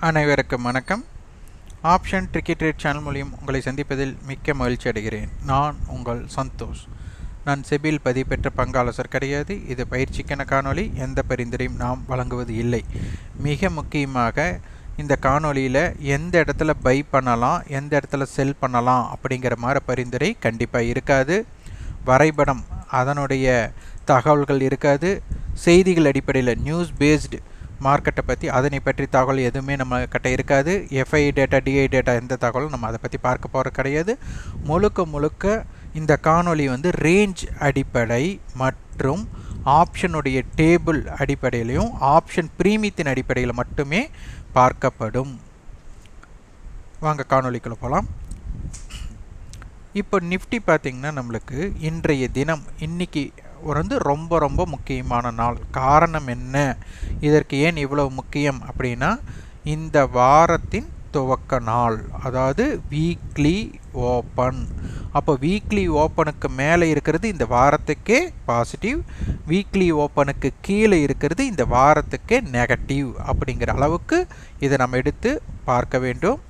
அனைவருக்கும் வணக்கம். Option ticket rate channel மூலியம் உங்களை சந்திப்பதில் மிக்க மகிழ்ச்சி அடைகிறேன். நான் உங்கள் சந்தோஷ். நான் செபில் பதிவு பெற்ற பங்காளசர் கிடையாது. இது பயிற்சிக்கான காணொளி. எந்த பரிந்துரையும் நாம் வழங்குவது இல்லை. மிக முக்கியமாக இந்த காணொளியில் எந்த இடத்துல பை பண்ணலாம் எந்த இடத்துல செல் பண்ணலாம் அப்படிங்கிற மாதிரி பரிந்துரை கண்டிப்பாக இருக்காது. வரைபடம் அதனுடைய தகவல்கள் இருக்காது. செய்திகள் அடிப்படையில் நியூஸ் பேஸ்டு மார்க்கெட்டை பற்றி அதனை பற்றி தகவல் எதுவுமே நம்ம கிட்ட இருக்காது எஃப்ஐ டேட்டா டிஐ டேட்டா எந்த தகவலும் நம்ம அதை பற்றி பார்க்க போகிற கிடையாது. முழுக்க முழுக்க இந்த காணொளி வந்து ரேஞ்ச் அடிப்படை மற்றும் ஆப்ஷனுடைய டேபிள் அடிப்படையிலையும் ஆப்ஷன் பிரீமியத்தின் அடிப்படையில் மட்டுமே பார்க்கப்படும். வாங்க காணொலிக்குள்ளே போகலாம் இப்போ நிஃப்டி பார்த்திங்கன்னா நம்மளுக்கு இன்றைய தினம் இன்னைக்கு வந்து ரொம்ப ரொம்ப முக்கியமான நாள். காரணம் என்ன? இதற்கு ஏன் இவ்வளவு முக்கியம் அப்படின்னா இந்த வாரத்தின் துவக்க நாள் அதாவது வீக்லி ஓப்பன் அப்போ வீக்லி ஓப்பனுக்கு மேலே இருக்கிறது இந்த வாரத்துக்கே பாசிட்டிவ் வீக்லி ஓப்பனுக்கு கீழே இருக்கிறது இந்த வாரத்துக்கே நெகட்டிவ் அப்படிங்கிற அளவுக்கு இதை நம்ம எடுத்து பார்க்க வேண்டும்.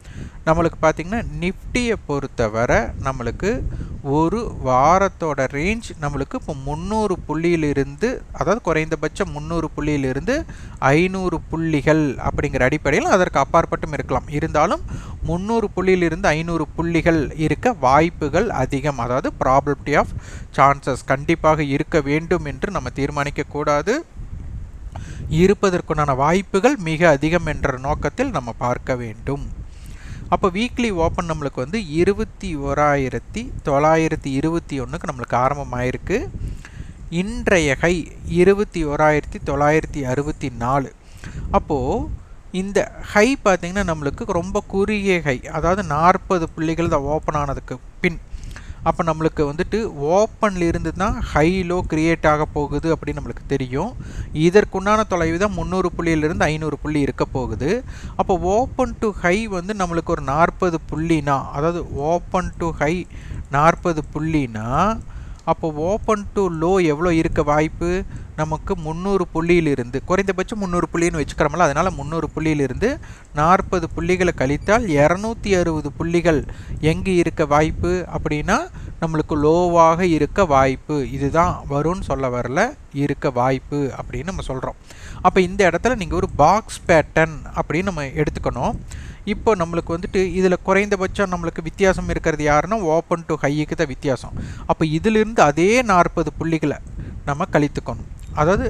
நம்மளுக்கு பார்த்திங்கன்னா நிஃப்டியை பொறுத்தவரை நம்மளுக்கு ஒரு வாரத்தோட ரேஞ்ச் நம்மளுக்கு இப்போ முந்நூறு புள்ளியிலிருந்து அதாவது குறைந்தபட்சம் முந்நூறு புள்ளியிலிருந்து ஐநூறு புள்ளிகள் அப்படிங்கிற அடிப்படையில் அதற்கு அப்பாற்பட்டும் இருக்கலாம். இருந்தாலும் முந்நூறு புள்ளியிலிருந்து ஐநூறு புள்ளிகள் இருக்க வாய்ப்புகள் அதிகம். அதாவது ப்ராபபிலிட்டி ஆஃப் சான்சஸ் கண்டிப்பாக இருக்க வேண்டும் என்று நம்ம தீர்மானிக்கக்கூடாது இருப்பதற்குண்டான வாய்ப்புகள் மிக அதிகம் என்ற நோக்கத்தில் நம்ம பார்க்க வேண்டும். அப்போ வீக்லி ஓப்பன் நம்மளுக்கு வந்து இருபத்தி ஓராயிரத்தி தொள்ளாயிரத்தி இருபத்தி ஒன்றுக்கு நம்மளுக்கு ஆரம்பமாயிருக்கு. இன்றைய ஹை இருபத்தி ஓராயிரத்தி தொள்ளாயிரத்தி அறுபத்தி நாலு. அப்போது இந்த ஹை பார்த்திங்கன்னா நம்மளுக்கு ரொம்ப குறுகிய ஹை அதாவது நாற்பது புள்ளிகள் தான் ஓப்பன் ஆனதுக்கு பின். அப்போ நம்மளுக்கு வந்துட்டு ஓப்பன்லேருந்து தான் ஹை லோ க்ரியேட் ஆக போகுது அப்படின்னு நம்மளுக்கு தெரியும். இதற்குண்டான தொலைவு தான் முந்நூறு புள்ளியிலிருந்து ஐநூறு புள்ளி இருக்க போகுது. அப்போ ஓப்பன் டு ஹை வந்து நம்மளுக்கு ஒரு நாற்பது புள்ளினா அதாவது ஓப்பன் டு ஹை நாற்பது புள்ளினா அப்போ ஓப்பன் டு லோ எவ்வளோ இருக்க வாய்ப்பு? நமக்கு முந்நூறு புள்ளியிலிருந்து குறைந்தபட்சம் முந்நூறு புள்ளின்னு வச்சுக்கிறோம்ல அதனால் முந்நூறு புள்ளியிலிருந்து நாற்பது புள்ளிகளை கழித்தால் இரநூத்தி அறுபது புள்ளிகள் எங்கே இருக்க வாய்ப்பு? அப்படின்னா நம்மளுக்கு லோவாக இருக்க வாய்ப்பு. இதுதான் வரும்னு சொல்ல வரல இருக்க வாய்ப்பு அப்படின்னு நம்ம சொல்கிறோம் அப்போ இந்த இடத்துல நீங்கள் ஒரு பாக்ஸ் பேட்டன் அப்படின்னு நம்ம எடுத்துக்கணும். இப்போ நம்மளுக்கு வந்துட்டு இதில் குறைந்தபட்சம் நம்மளுக்கு வித்தியாசம் இருக்கிறது யாருன்னா ஓப்பன் டு ஹையுக்கு தான் வித்தியாசம். அப்போ இதிலிருந்து அதே நாற்பது புள்ளிகளை நம்ம கழித்துக்கணும். அதாவது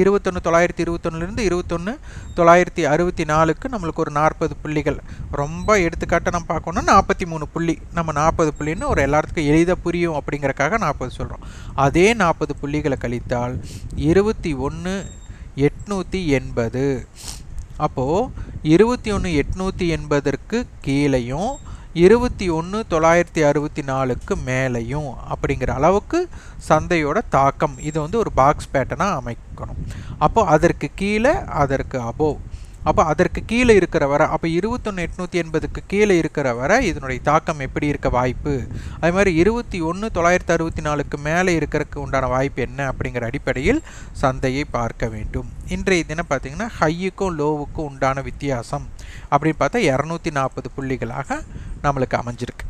இருபத்தொன்று தொள்ளாயிரத்தி இருபத்தொன்னுலேருந்து இருபத்தொன்று தொள்ளாயிரத்தி அறுபத்தி நாலுக்கு நம்மளுக்கு ஒரு நாற்பது புள்ளிகள். ரொம்ப எடுத்துக்காட்டாக நம்ம பார்க்கணும்னா நாற்பத்தி மூணு புள்ளி. நம்ம நாற்பது புள்ளின்னு ஒரு எல்லாத்துக்கும் எளிதாக புரியும் அப்படிங்கிறக்காக நாற்பது சொல்கிறோம் அதே நாற்பது புள்ளிகளை கழித்தால் இருபத்தி ஒன்று எட்நூற்றி எண்பது அப்போது இருபத்தி ஒன்று எட்நூற்றி எண்பதற்கு கீழேயும் இருபத்தி ஒன்று தொள்ளாயிரத்தி அறுபத்தி நாலுக்கு மேலேயும் அப்படிங்கிற அளவுக்கு சந்தையோட தாக்கம். இது வந்து ஒரு பாக்ஸ் பேட்டனாக அமைக்கணும். அப்போ அதற்கு கீழே அதற்கு அபோவ் அப்போ அதற்கு கீழே இருக்கிற வரை அப்போ இருபத்தொன்று எட்நூற்றி எண்பதுக்கு கீழே இருக்கிற வரை இதனுடைய தாக்கம் எப்படி இருக்க வாய்ப்பு? அது மாதிரி இருபத்தி ஒன்று தொள்ளாயிரத்தி அறுபத்தி நாலுக்கு மேலே இருக்கிறதுக்கு உண்டான வாய்ப்பு என்ன அப்படிங்கிற அடிப்படையில் சந்தையை பார்க்க வேண்டும். இன்றைய தினம் பார்த்திங்கன்னா ஹையுக்கும் லோவுக்கும் உண்டான வித்தியாசம் அப்படின்னு பார்த்தா இரநூத்தி நாற்பது புள்ளிகளாக நம்மளுக்கு அமைஞ்சிருக்கு.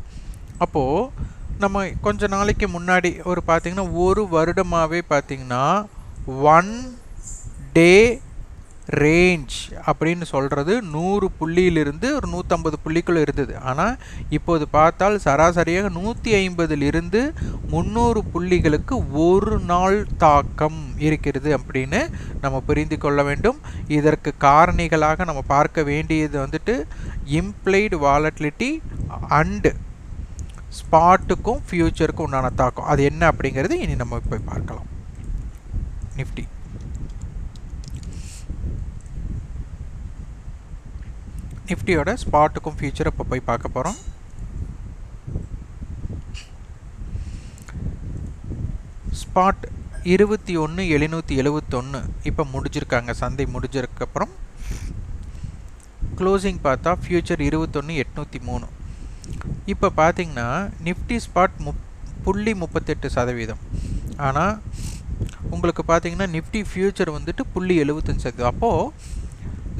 அப்போது நம்ம கொஞ்ச நாளைக்கு முன்னாடி ஒரு பார்த்திங்கன்னா ஒரு வருடமாகவே பார்த்திங்கன்னா ஒன் டே ரேஞ்ச் அப்படின்னு சொல்கிறது நூறு புள்ளியிலிருந்து ஒரு நூற்றம்பது புள்ளிக்குள்ளே இருந்தது. ஆனால் இப்போது பார்த்தால் சராசரியாக நூற்றி ஐம்பதிலிருந்து முந்நூறு புள்ளிகளுக்கு ஒரு நாள் தாக்கம் இருக்கிறது அப்படின்னு நம்ம புரிந்து கொள்ள வேண்டும். இதற்கு காரணிகளாக நம்ம பார்க்க வேண்டியது வந்துட்டு இம்ப்ளைடு வாலட்டிலிட்டி அண்டு ஸ்பாட்டுக்கும் ஃப்யூச்சருக்கும் உண்டான தாக்கம். அது என்ன அப்படிங்கிறது இனி நம்ம போய் பார்க்கலாம். நிஃப்டி நிஃப்டியோட ஸ்பாட்டுக்கும் ஃபியூச்சர் இப்போ போய் பார்க்க போகிறோம் ஸ்பாட் இருபத்தி ஒன்று எழுநூற்றி எழுபத்தொன்று இப்போ முடிஞ்சிருக்காங்க. சந்தை முடிஞ்சதுக்கப்புறம் க்ளோசிங் பார்த்தா ஃபியூச்சர் இருபத்தொன்று எட்நூற்றி மூணு. இப்போ பார்த்தீங்கன்னா நிஃப்டி ஸ்பாட் முப் புள்ளி முப்பத்தெட்டு சதவீதம். ஆனால் உங்களுக்கு பார்த்தீங்கன்னா நிஃப்டி ஃப்யூச்சர் வந்துட்டு புள்ளி எழுபத்தஞ்சு சதவீதம். அப்போது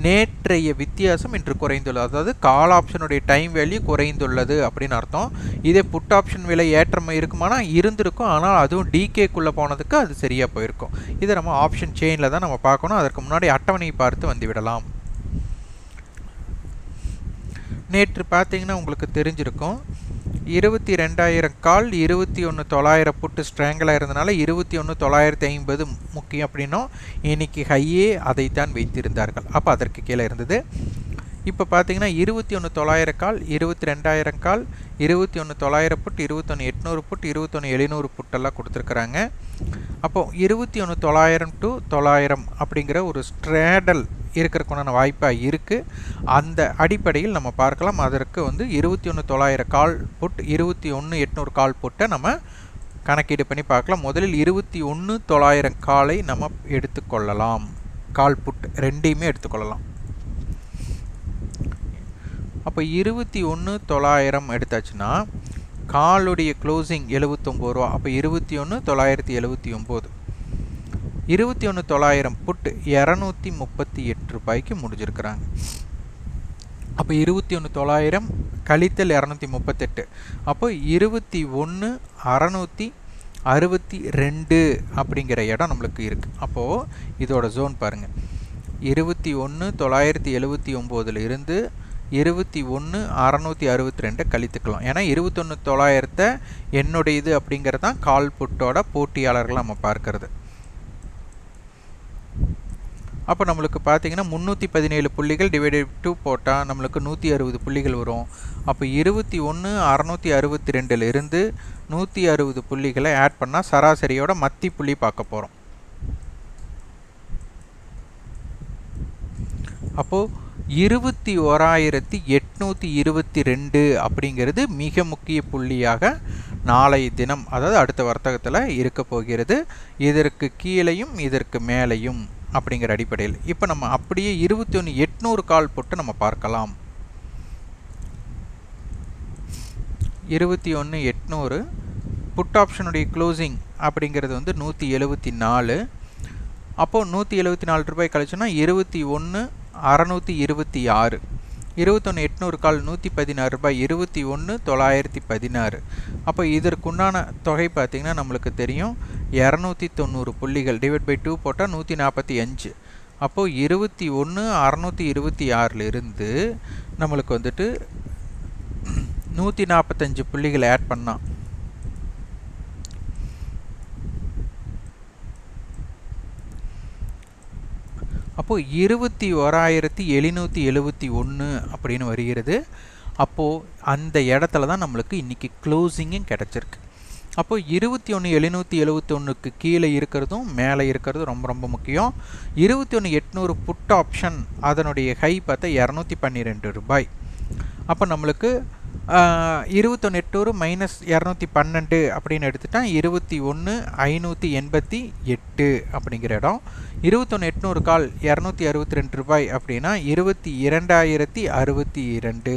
நேற்றைய வித்தியாசம் இன்று குறைந்துள்ளது. அதாவது கால் ஆப்ஷனுடைய டைம் வேல்யூ குறைந்துள்ளது அப்படின்னு அர்த்தம். இதே புட் ஆப்ஷன் விலை ஏற்றம் இருக்குமானா இருந்திருக்கும். ஆனால் அதுவும் டிகேக்குள்ளே போனதுக்கு அது சரியாக போயிருக்கும். இதை நம்ம ஆப்ஷன் செயினில் தான் நம்ம பார்க்கணும். அதற்கு முன்னாடி அட்டவணை பார்த்து வந்து விடலாம் நேற்று பார்த்தீங்கன்னா உங்களுக்கு தெரிஞ்சிருக்கும். இருபத்தி ரெண்டாயிரம் கால் இருபத்தி ஒன்று தொள்ளாயிரம் புட்டு ஸ்ட்ராங்கிளாக இருந்தனால இருபத்தி ஒன்று தொள்ளாயிரத்தி ஐம்பது முக்கியம் அப்படின்னும். இன்னைக்கு ஹையே அதைத்தான் வைத்திருந்தார்கள். அப்போ அதற்கு கீழே இருந்தது. இப்போ பார்த்தீங்கன்னா இருபத்தி ஒன்று தொள்ளாயிரம் கால் இருபத்தி ரெண்டாயிரம் கால் இருபத்தி ஒன்று தொள்ளாயிரம் புட் இருபத்தொன்று எட்நூறு புட் இருபத்தொன்று எழுநூறு புட்டெல்லாம் கொடுத்துருக்குறாங்க. அப்போது இருபத்தி ஒன்று தொள்ளாயிரம் டு தொள்ளாயிரம் அப்படிங்கிற ஒரு ஸ்ட்ரேடல் இருக்கிறதுக்குண்டான வாய்ப்பாக இருக்குது அந்த அடிப்படையில் நம்ம பார்க்கலாம். அதற்கு வந்து இருபத்தி ஒன்று தொள்ளாயிரம் கால் புட் இருபத்தி ஒன்று எட்நூறு கால் புட்டை நம்ம கணக்கீடு பண்ணி பார்க்கலாம். முதலில் இருபத்தி ஒன்று தொள்ளாயிரம் காலை நம்ம எடுத்துக்கொள்ளலாம் கால் புட் ரெண்டையுமே எடுத்துக்கொள்ளலாம் அப்போ இருபத்தி ஒன்று தொள்ளாயிரம் எடுத்தாச்சுன்னா காலுடைய க்ளோசிங் எழுபத்தொம்பது ரூபா. அப்போ இருபத்தி ஒன்று தொள்ளாயிரத்தி எழுபத்தி ஒம்பது இருபத்தி ஒன்று தொள்ளாயிரம் புட்டு இரநூத்தி முப்பத்தி எட்டு ரூபாய்க்கு முடிஞ்சிருக்கிறாங்க. அப்போ இருபத்தி ஒன்று தொள்ளாயிரம் கழித்தல் இரநூத்தி முப்பத்தெட்டு. அப்போ இருபத்தி ஒன்று அறநூற்றி அறுபத்தி ரெண்டு அப்படிங்கிற இடம் நம்மளுக்கு இருக்குது அப்போது இதோட ஜோன் பாருங்கள் இருபத்தி ஒன்று தொள்ளாயிரத்தி எழுபத்தி ஒம்போதில் இருந்து இருபத்தி ஒன்று அறநூற்றி அறுபத்தி ரெண்டை கழித்துக்கலாம். ஏன்னா இருபத்தொன்று தொள்ளாயிரத்தை என்னுடைய இது அப்படிங்கிறது தான் கால் புட்டோட போட்டியாளர்கள் நம்ம பார்க்கறது. அப்போ நம்மளுக்கு பார்த்தீங்கன்னா முந்நூற்றி பதினேழு புள்ளிகள் டிவைடட் டூ போட்டால் நம்மளுக்கு நூற்றி அறுபது புள்ளிகள் வரும். அப்போ இருபத்தி ஒன்று அறநூற்றி அறுபத்தி ரெண்டில் இருந்து நூற்றி அறுபது புள்ளிகளை ஆட் பண்ணால் சராசரியோட மத்தி புள்ளி பார்க்க போகிறோம் அப்போது இருபத்தி ஓராயிரத்தி எட்நூற்றி இருபத்தி ரெண்டு அப்படிங்கிறது மிக முக்கிய புள்ளியாக நாளை தினம் அதாவது அடுத்த வர்த்தகத்தில் இருக்க போகிறது. இதற்கு கீழேயும் இதற்கு மேலேயும். அப்படிங்கிற அடிப்படையில். இப்போ நம்ம அப்படியே இருபத்தி ஒன்று எட்நூறு கால் போட்டு நம்ம பார்க்கலாம். இருபத்தி ஒன்று எட்நூறு புட் ஆப்ஷனுடைய க்ளோசிங் அப்படிங்கிறது வந்து நூற்றி எழுபத்தி நாலு. அப்போது நூற்றி எழுபத்தி நாலு ரூபாய் கழிச்சோன்னா இருபத்தி ஒன்று அறநூற்றி இருபத்தி ஆறு. இருபத்தொன்று எட்நூறு கால் நூற்றி பதினாறு ரூபாய் இருபத்தி ஒன்று தொள்ளாயிரத்தி பதினாறு. அப்போ இதற்குண்டான தொகை பார்த்திங்கன்னா நம்மளுக்கு தெரியும். இரநூத்தி தொண்ணூறு புள்ளிகள் டிவைட் பை டூ போட்டால் நூற்றி நாற்பத்தி அஞ்சு. அப்போது இருபத்தி ஒன்று அறநூற்றி இருபத்தி ஆறிலிருந்து நம்மளுக்கு வந்துட்டு நூற்றி நாற்பத்தஞ்சு புள்ளிகள் ஆட் பண்ணால் அப்போது இருபத்தி ஓராயிரத்தி எழுநூற்றி எழுபத்தி ஒன்று அப்படின்னு வருகிறது. அப்போது அந்த இடத்துல தான் நம்மளுக்கு இன்றைக்கி க்ளோசிங்கும் கிடச்சிருக்கு. அப்போது இருபத்தி ஒன்று எழுநூற்றி எழுபத்தொன்னுக்கு கீழே இருக்கிறதும் மேலே இருக்கிறதும் ரொம்ப ரொம்ப முக்கியம். இருபத்தி ஒன்று எட்நூறு புட் ஆப்ஷன் அதனுடைய ஹை பார்த்தா இரநூத்தி பன்னிரெண்டு ரூபாய். அப்போ நம்மளுக்கு இருபத்தொன்று எட்டூறு மைனஸ் இரநூத்தி பன்னெண்டு அப்படின்னு எடுத்துட்டால் இருபத்தி ஒன்று ஐநூற்றி எண்பத்தி எட்டு அப்படிங்கிற இடம். இருபத்தொன்று எட்நூறு கால் இரநூத்தி அறுபத்தி ரெண்டு ரூபாய் அப்படின்னா இருபத்தி இரண்டாயிரத்தி அறுபத்தி இரண்டு.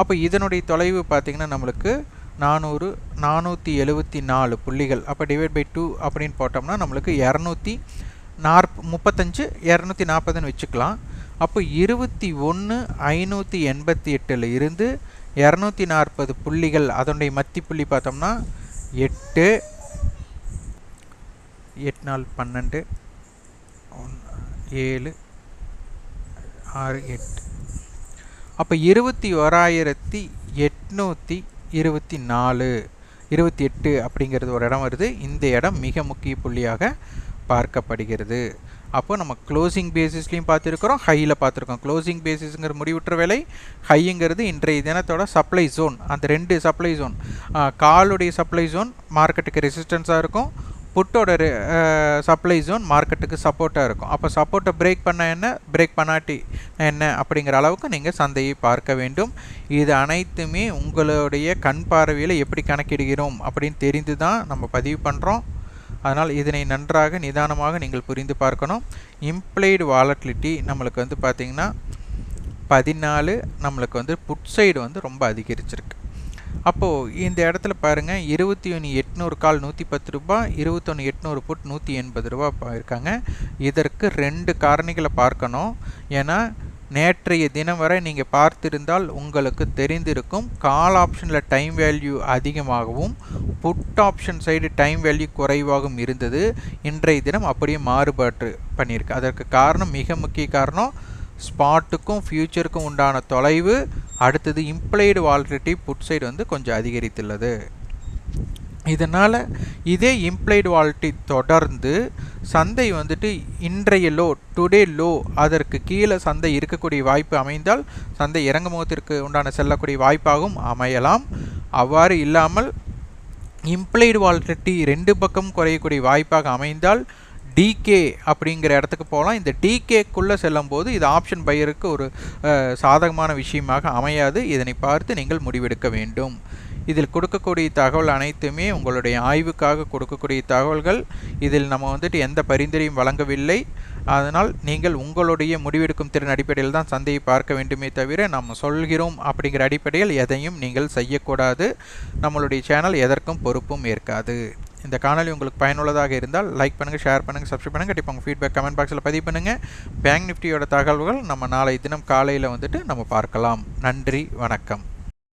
அப்போ இதனுடைய தொலைவு பார்த்திங்கன்னா நம்மளுக்கு நானூறு நானூற்றி எழுபத்தி நாலு புள்ளிகள். அப்போ டிவைட் பை டூ அப்படின்னு போட்டோம்னா நம்மளுக்கு இரநூத்தி நாற்ப முப்பத்தஞ்சு இரநூத்தி நாற்பதுன்னு வச்சுக்கலாம். அப்போ இருபத்தி ஒன்று ஐநூற்றி எண்பத்தி எட்டில் இருந்து இரநூத்தி நாற்பது புள்ளிகள் அதனுடைய மத்தி புள்ளி பார்த்தோம்னா எட்டு. எட்டு நாள் பன்னெண்டு. ஏழு ஆறு எட்டு. அப்போ இருபத்தி ஓராயிரத்தி எட்நூற்றி இருபத்தி நாலு இருபத்தி எட்டு அப்படிங்கிறது ஒரு இடம் வருது. இந்த இடம் மிக முக்கிய புள்ளியாக பார்க்கப்படுகிறது. அப்போ நம்ம க்ளோசிங் பேசிஸ்லையும் பார்த்துருக்குறோம் ஹையில் பார்த்துருக்கோம். க்ளோசிங் பேசிஸுங்கிற முடிவுற்ற விலை ஹைங்கிறது இன்றைய தினத்தோட சப்ளை ஜோன் அந்த ரெண்டு சப்ளை ஜோன் காலுடைய சப்ளை ஜோன் மார்க்கெட்டுக்கு ரெசிஸ்டன்ஸாக இருக்கும். புட்டோட சப்ளை ஜோன் மார்க்கெட்டுக்கு சப்போர்ட்டாக இருக்கும். அப்போ சப்போர்ட்டை பிரேக் பண்ண என்ன? பிரேக் பண்ணாட்டி என்ன? அப்படிங்கிற அளவுக்கு நீங்கள் சந்தையை பார்க்க வேண்டும். இது அனைத்துமே உங்களுடைய கண் பார்வையில் எப்படி கணக்கிடுகிறோம் அப்படின்னு தெரிந்து தான் நம்ம பதிவு பண்ணுறோம் அதனால் இதனை நன்றாக நிதானமாக நீங்கள் புரிந்து பார்க்கணும். இம்ப்ளைடு வாலட்டிலிட்டி நம்மளுக்கு வந்து பார்த்திங்கன்னா பதினாலு நம்மளுக்கு வந்து புட் சைடு வந்து ரொம்ப அதிகரிச்சிருக்கு. அப்போது இந்த இடத்துல பாருங்கள் இருபத்தி ஒன்று எட்நூறு கால் நூற்றி பத்து ரூபா இருபத்தொன்று எட்நூறு புட் நூற்றி எண்பது ரூபா இருக்காங்க இதற்கு ரெண்டு காரணிகளை பார்க்கணும். ஏன்னா நேற்றைய தினம் வரை நீங்கள் பார்த்திருந்தால் உங்களுக்கு தெரிந்திருக்கும் கால் ஆப்ஷனில் டைம் வேல்யூ அதிகமாகவும் put option side time value குறைவாகவும் இருந்தது. இன்றைய தினம் அப்படியே மாறுபாட்டு பண்ணியிருக்கு. அதற்கு காரணம் மிக முக்கிய காரணம் ஸ்பாட்டுக்கும் ஃப்யூச்சருக்கும் உண்டான தொலைவு அடுத்தது இம்ப்ளைடு வாலிடிட்டி புட் சைடு வந்து கொஞ்சம் அதிகரித்துள்ளது. இதனால் இதே இம்ப்ளைடு வால்ட்டி தொடர்ந்து சந்தை வந்துட்டு இன்றைய லோ டுடே லோ அதற்கு கீழே சந்தை இருக்கக்கூடிய வாய்ப்பு அமைந்தால் சந்தை இறங்குமுகத்திற்கு உண்டான செல்லக்கூடிய வாய்ப்பாகவும் அமையலாம். அவ்வாறு இல்லாமல் இம்ப்ளைடு வாலிடிட்டி ரெண்டு பக்கம் குறையக்கூடிய வாய்ப்பாக அமைந்தால் டிகே அப்படிங்கிற இடத்துக்கு போகலாம். இந்த டிகேக்குள்ளே செல்லும்போது இது ஆப்ஷன் பையருக்கு ஒரு சாதகமான விஷயமாக அமையாது. இதனை பார்த்து நீங்கள் முடிவெடுக்க வேண்டும். இதில் கொடுக்கக்கூடிய தகவல் அனைத்துமே உங்களுடைய ஆய்வுக்காக கொடுக்கக்கூடிய தகவல்கள். இதில் நம்ம வந்துட்டு எந்த பரிந்துரையும் வழங்கவில்லை. அதனால் நீங்கள் உங்களுடைய முடிவெடுக்கும் திறன் அடிப்படையில் தான் சந்தையை பார்க்க வேண்டுமே தவிர நம்ம சொல்கிறோம் அப்படிங்கிற அடிப்படையில் எதையும் நீங்கள் செய்யக்கூடாது. நம்மளுடைய சேனல் எதற்கும் பொறுப்பும் ஏற்காது. இந்த காணொலி உங்களுக்கு பயனுள்ளதாக இருந்தால் லைக் பண்ணுங்கள் ஷேர் பண்ணுங்கள் சப்ஸ்கிரைப் பண்ணுங்கள் கண்டிப்பாக உங்கள் ஃபீட்பேக் கமெண்ட் பாக்ஸில் பதிவு பண்ணுங்கள் பேங்க் நிஃப்டியோட தகவல்கள் நம்ம நாளை தினம் காலையில் வந்துட்டு நம்ம பார்க்கலாம். நன்றி வணக்கம்.